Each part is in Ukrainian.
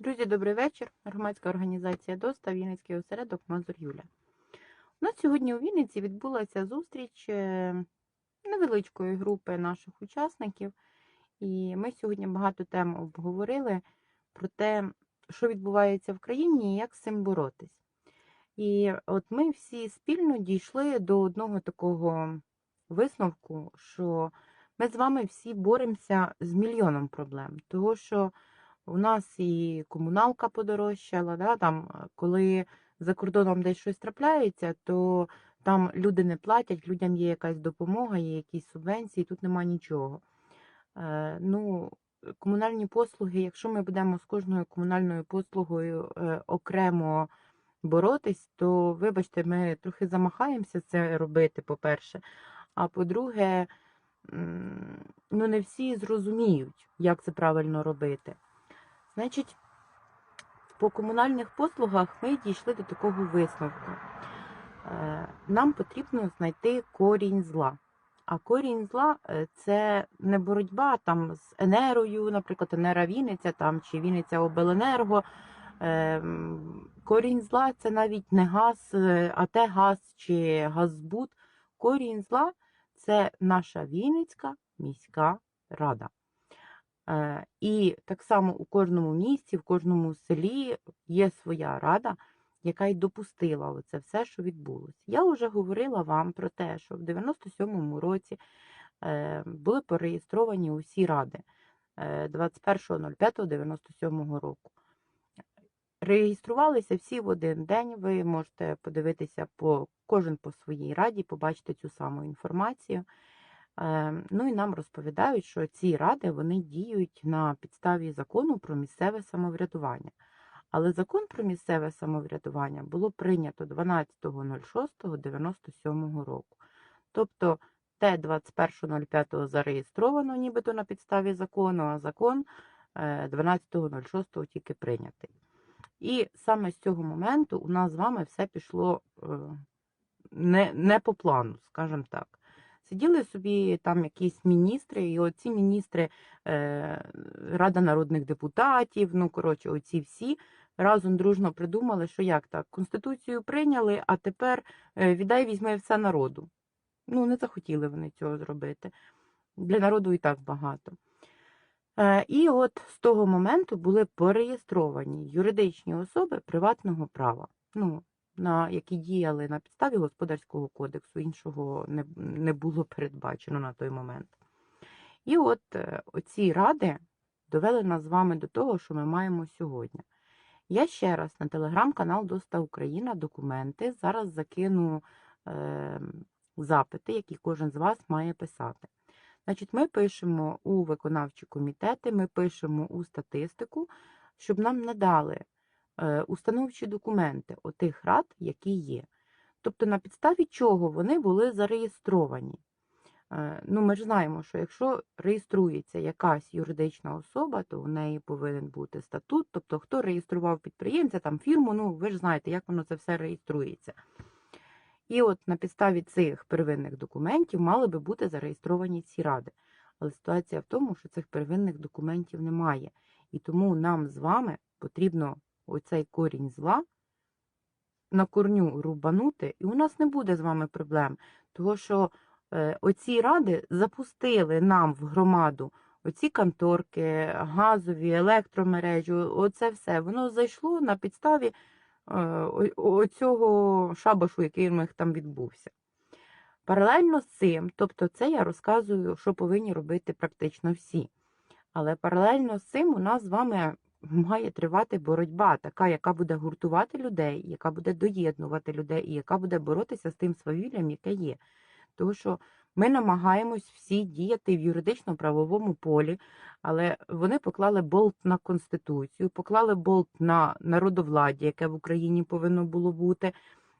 Друзі, добрий вечір. Громадська організація ДОСТА, Вінницький осередок Мазур Юля. У нас сьогодні у Вінниці відбулася зустріч е, невеличкої групи наших учасників. І ми сьогодні багато тем обговорили про те, що відбувається в країні і як з цим боротись. І от ми всі спільно дійшли до одного такого висновку, що ми з вами всі боремося з мільйоном проблем. Того, що у нас і комуналка подорожчала, да, там, коли за кордоном десь щось трапляється, то там люди не платять, людям є якась допомога, є якісь субвенції, тут нема нічого. Е, ну, комунальні послуги, якщо ми будемо з кожною комунальною послугою е, окремо боротись, то, вибачте, ми трохи замахаємося це робити, по-перше. А по-друге, ну не всі зрозуміють, як це правильно робити. Значить, по комунальних послугах ми дійшли до такого висновку. Е, Нам потрібно знайти корінь зла. А корінь зла е, це не боротьба там з енерою, наприклад, Енера Вінниця там, чи Вінниця Обленерго. Е, Корінь зла це навіть не газ, е, АТ газ чи газбут. Корінь зла це наша Вінницька міська рада. Е, І так само у кожному місті, в кожному селі є своя рада, яка й допустила оце все, що відбулося. Я вже говорила вам про те, що в 97-му році е, були пореєстровані усі ради е, 21.05.97 року. Реєструвалися всі в один день. Ви можете подивитися по кожен по своїй раді, побачити цю саму інформацію. Е, Ну і нам розповідають, що ці ради вони діють на підставі закону про місцеве самоврядування. Але закон про місцеве самоврядування було прийнято 12.06.97 року. Тобто те 21.05 зареєстровано нібито на підставі закону, а закон е, 12.06 тільки прийнятий. І саме з цього моменту у нас з вами все пішло е, не, не по плану, скажімо так. Сиділи собі там якісь міністри, і оці міністри, е, Рада народних депутатів, ну, коротше, оці всі разом дружно придумали, що як так, Конституцію прийняли, а тепер е, віддай візьми все народу. Ну, не захотіли вони цього зробити. Для народу і так багато. Е, І от з того моменту були пореєстровані юридичні особи приватного права. Ну, на які діяли на підставі господарського кодексу, іншого не, не було передбачено на той момент. І от е, оці ради довели нас з вами до того, що ми маємо сьогодні. Я ще раз на телеграм-канал Доста Україна документи. Зараз закину е, запити, які кожен з вас має писати. Значить, ми пишемо у виконавчі комітети, ми пишемо у статистику, щоб нам надали установчі документи отих рад, які є. Тобто на підставі чого вони були зареєстровані. Е, Ну, ми ж знаємо, що якщо реєструється якась юридична особа, то у неї повинен бути статут. Тобто, хто реєстрував підприємця, там фірму, ну ви ж знаєте, як воно це все реєструється. І от на підставі цих первинних документів мали би бути зареєстровані ці ради. Але ситуація в тому, що цих первинних документів немає. І тому нам з вами потрібно оцей корінь зла на корню рубанути, і у нас не буде з вами проблем. Тому що е, оці ради запустили нам в громаду оці конторки, газові, електромережі, оце все. Воно зайшло на підставі е, оцього шабашу, який у них там відбувся. Паралельно з цим, тобто це я розказую, що повинні робити практично всі. Але паралельно з цим у нас з вами має тривати боротьба, така, яка буде гуртувати людей, яка буде доєднувати людей і яка буде боротися з тим свавіллям, яке є. Тому що ми намагаємось всі діяти в юридично-правовому полі, але вони поклали болт на Конституцію, поклали болт на народовладдя, яке в Україні повинно було бути.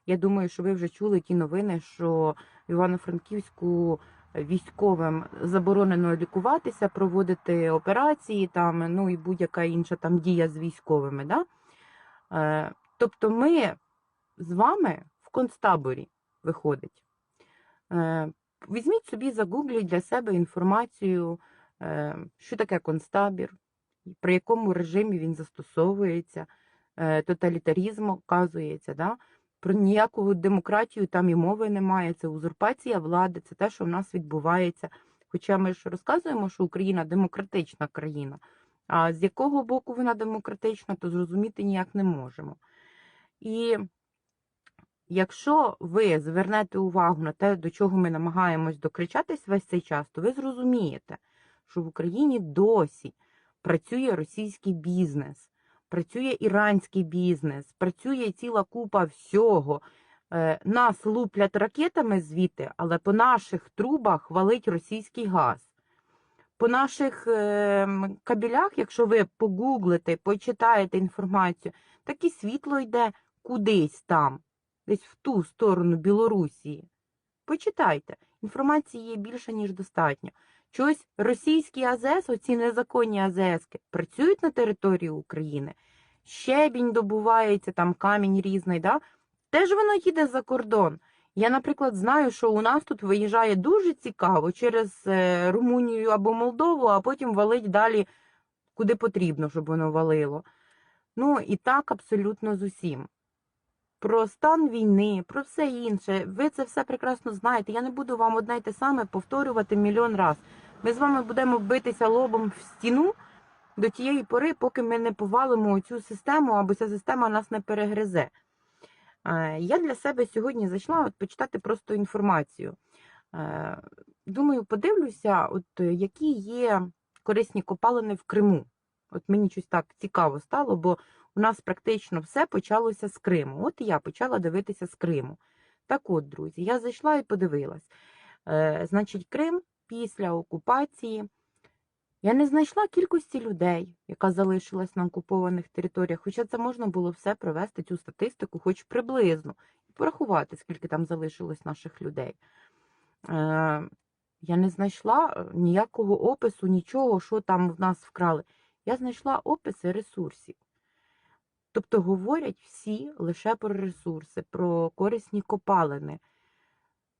Я думаю, що ви вже чули ті новини, що в Івано-Франківську військовим заборонено лікуватися, проводити операції, там, ну і будь-яка інша там дія з військовими. Да? Е, тобто ми з вами в концтаборі виходить. Е, візьміть собі, загугліть для себе інформацію, е, що таке концтабір, при якому режимі він застосовується, тоталітарізм оказується. Да? Про ніяку демократію там і мови немає. Це узурпація влади, це те, що в нас відбувається. Хоча ми ж розказуємо, що Україна демократична країна. А з якого боку вона демократична, то зрозуміти ніяк не можемо. І якщо ви звернете увагу на те, до чого ми намагаємось докричатись весь цей час, то ви зрозумієте, що в Україні досі працює російський бізнес, працює іранський бізнес, працює ціла купа всього. Е, Нас луплять ракетами звідти, але по наших трубах валить російський газ. По наших е, кабелях, якщо ви погуглите, почитаєте інформацію, так і світло йде кудись там, десь в ту сторону Білорусії. Почитайте, інформації є більше, ніж достатньо. Чогось російські АЗС, оці незаконні АЗСки, працюють на території України. Щебінь добувається, там камінь різний, да? теж воно їде за кордон. Я, наприклад, знаю, що у нас тут виїжджає дуже цікаво через е, Румунію або Молдову, а потім валить далі куди потрібно, щоб воно валило. Ну і так абсолютно з усім. Про стан війни, про все інше. Ви це все прекрасно знаєте. Я не буду вам одне й те саме повторювати мільйон раз. Ми з вами будемо битися лобом в стіну до тієї пори, поки ми не повалимо цю систему, або ця система нас не перегризе. Е, Я для себе сьогодні зайшла от почитати просто інформацію. Е, Думаю, подивлюся, от е, які є корисні копалини в Криму. От мені щось так цікаво стало, бо у нас практично все почалося з Криму. От і я почала дивитися з Криму. Так от, друзі, я зайшла і подивилась. Значить, Крим після окупації. Я не знайшла кількості людей, яка залишилась на окупованих територіях, хоча це можна було все провести цю статистику, хоч приблизно, і порахувати, скільки там залишилось наших людей. Е, я не знайшла е, ніякого опису, нічого, що там в нас вкрали. Я знайшла описи ресурсів. Тобто говорять всі лише про ресурси, про корисні копалини.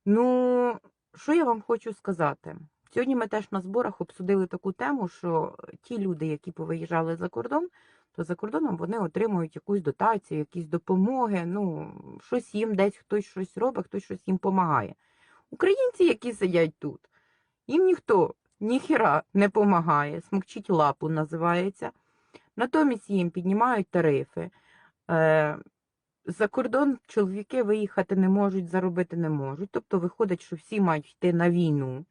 Ну, що я вам хочу сказати? Сьогодні ми теж на зборах обсудили таку тему, що ті люди, які повиїжджали за кордон, то за кордоном вони отримують якусь дотацію, якісь допомоги, ну, щось їм десь хтось щось робить, хтось щось їм допомагає. Українці, які сидять тут, їм ніхто ніхіра не допомагає, смокчить лапу називається. Натомість їм піднімають тарифи. Е, за кордон чоловіки виїхати не можуть, заробити не можуть. Тобто виходить, що всі мають йти на війну.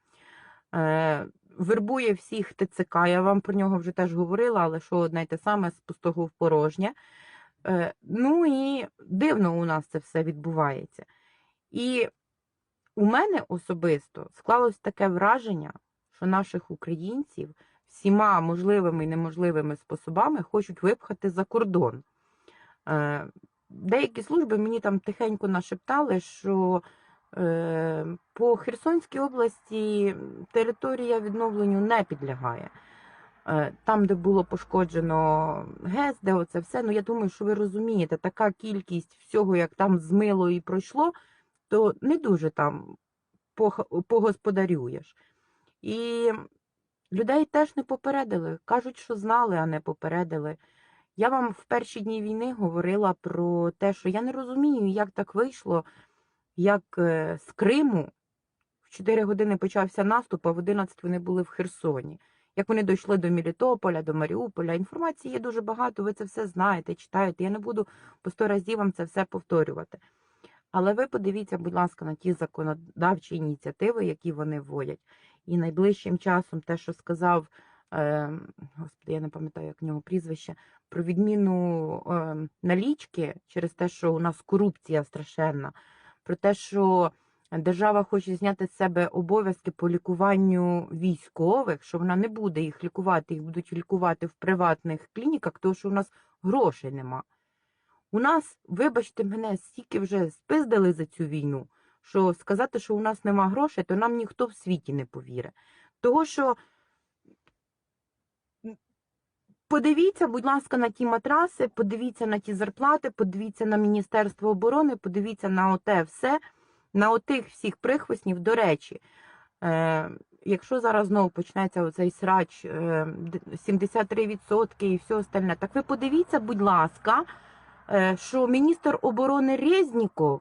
Е, вербує всіх ТЦК, я вам про нього вже теж говорила, але що одне й те саме з пустого в порожнє. Е, ну і дивно у нас це все відбувається. І у мене особисто склалось таке враження, що наших українців всіма можливими і неможливими способами хочуть випхати за кордон. Деякі служби мені там тихенько нашептали, що е, по Херсонській області територія відновленню не підлягає. Е, Там, де було пошкоджено ГЕС, де оце все, ну я думаю, що ви розумієте, така кількість всього, як там змило і пройшло, то не дуже там погосподарюєш. І людей теж не попередили. Кажуть, що знали, а не попередили. Я вам в перші дні війни говорила про те, що я не розумію, як так вийшло, як е, з Криму в 4 години почався наступ, а в 11 вони були в Херсоні. Як вони дійшли до Мелітополя, до Маріуполя. Інформації є дуже багато, ви це все знаєте, читаєте. Я не буду по сто разів вам це все повторювати. Але ви подивіться, будь ласка, на ті законодавчі ініціативи, які вони вводять. І найближчим часом те, що сказав, господи, я не пам'ятаю, як в нього прізвище, про відміну налічки через те, що у нас корупція страшенна, про те, що держава хоче зняти з себе обов'язки по лікуванню військових, що вона не буде їх лікувати, їх будуть лікувати в приватних клініках, тому що у нас грошей нема. У нас, вибачте мене, стільки вже спиздили за цю війну, що сказати, що у нас нема грошей, то нам ніхто в світі не повірить. Того, що подивіться, будь ласка, на ті матраси, подивіться на ті зарплати, подивіться на Міністерство оборони, подивіться на оте все, на отих всіх прихвостнів. До речі, е, якщо зараз знову почнеться оцей срач е, 73% і все остальне, так ви подивіться, будь ласка, е, що міністр оборони Резніков,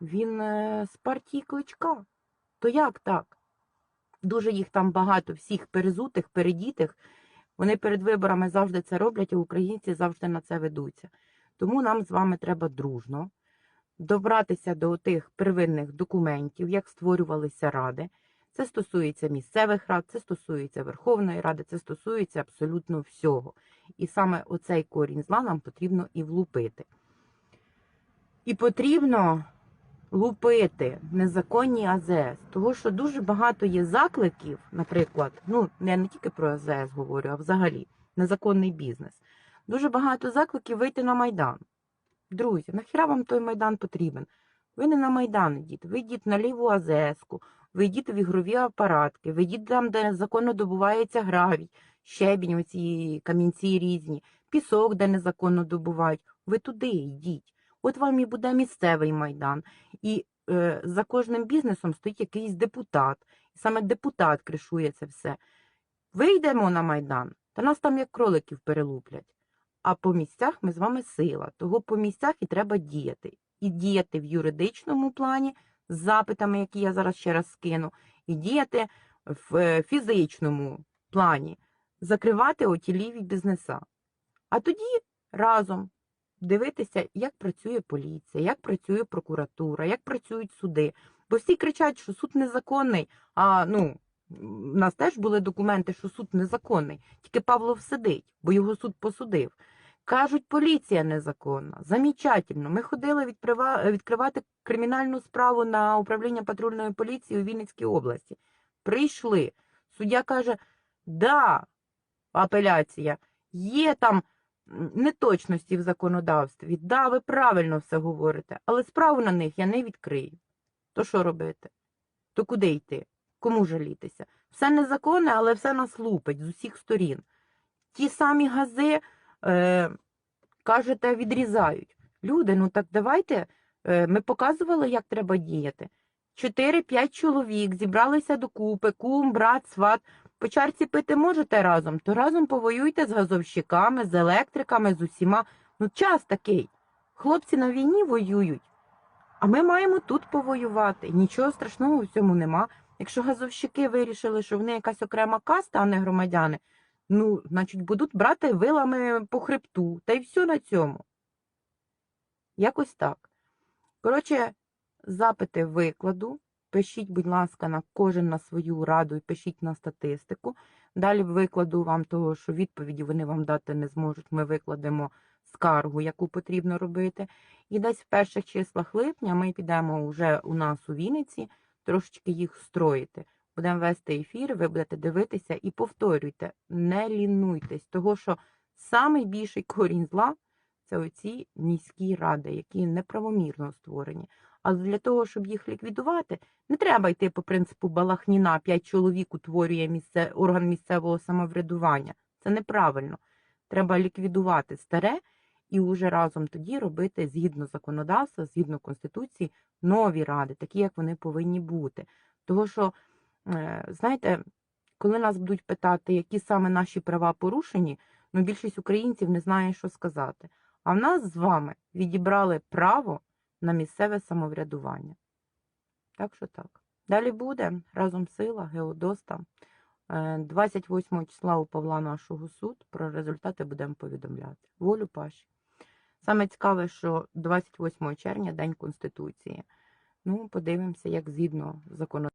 він е, з партії Кличка. То як так? Дуже їх там багато, всіх перезутих, передітих. Вони перед виборами завжди це роблять, а українці завжди на це ведуться. Тому нам з вами треба дружно добратися до тих первинних документів, як створювалися ради. Це стосується місцевих рад, це стосується Верховної Ради, це стосується абсолютно всього. І саме оцей корінь зла нам потрібно і влупити. І потрібно лупити незаконні АЗС, тому що дуже багато є закликів, наприклад, ну я не тільки про АЗС говорю, а взагалі незаконний бізнес. Дуже багато закликів вийти на Майдан. Друзі, нахіра вам той Майдан потрібен? Ви не на Майдан йдіть, ви йдіть на ліву АЗС-ку, ви йдіть в ігрові апаратки, ви йдіть там, де незаконно добувається гравій, щебінь, оці камінці різні, пісок, де незаконно добувають. Ви туди йдіть. От вам і буде місцевий майдан. І е, за кожним бізнесом стоїть якийсь депутат. І саме депутат кришує це все. Вийдемо на майдан, та нас там як кроликів перелуплять. А по місцях ми з вами сила. Того по місцях і треба діяти. І діяти в юридичному плані з запитами, які я зараз ще раз скину, і діяти в е, фізичному плані, закривати оті ліві бізнеса. А тоді разом дивитися, як працює поліція, як працює прокуратура, як працюють суди. Бо всі кричать, що суд незаконний. А ну, у нас теж були документи, що суд незаконний. Тільки Павлов сидить, бо його суд посудив. Кажуть, поліція незаконна. Замічательно. Ми ходили відкривати кримінальну справу на управління патрульної поліції у Вінницькій області. Прийшли. Суддя каже: да, апеляція, є там неточності в законодавстві. Да, ви правильно все говорите, але справу на них я не відкрию. То що робити? То куди йти? Кому жалітися? Все незаконне, але все нас лупить з усіх сторін. Ті самі гази, е, кажете, відрізають. Люди, ну так давайте. Е, ми показували, як треба діяти. 4-5 чоловік зібралися докупи, кум, брат, сват. По чарці пити можете разом, то разом повоюйте з газовщиками, з електриками, з усіма. Ну, час такий. Хлопці на війні воюють, а ми маємо тут повоювати. Нічого страшного в цьому нема. Якщо газовщики вирішили, що вони якась окрема каста, а не громадяни, ну, значить, будуть брати вилами по хребту. Та й все на цьому. Якось так. Коротше, запити викладу. Пишіть, будь ласка, на кожен на свою раду і пишіть на статистику. Далі викладу вам того, що відповіді вони вам дати не зможуть. Ми викладемо скаргу, яку потрібно робити. І десь в перших числах липня ми підемо вже у нас у Вінниці трошечки їх строїти. Будемо вести ефір, ви будете дивитися і повторюйте, не лінуйтесь, того що найбільший корінь зла це оці міські ради, які неправомірно створені. Але для того, щоб їх ліквідувати, не треба йти по принципу Балахніна, п'ять чоловік утворює місце, орган місцевого самоврядування. Це неправильно. Треба ліквідувати старе і уже разом тоді робити згідно законодавства, згідно конституції, нові ради, такі, як вони повинні бути. Того що, е, знаєте, коли нас будуть питати, які саме наші права порушені, ну більшість українців не знає, що сказати. А в нас з вами відібрали право на місцеве самоврядування. Так що так. Далі буде разом сила, Геодоста. Е, 28 числа у Павла нашого суд. Про результати будемо повідомляти. Волю Паші. Саме цікаве, що 28 червня День Конституції. Ну, подивимося, як згідно законодавства.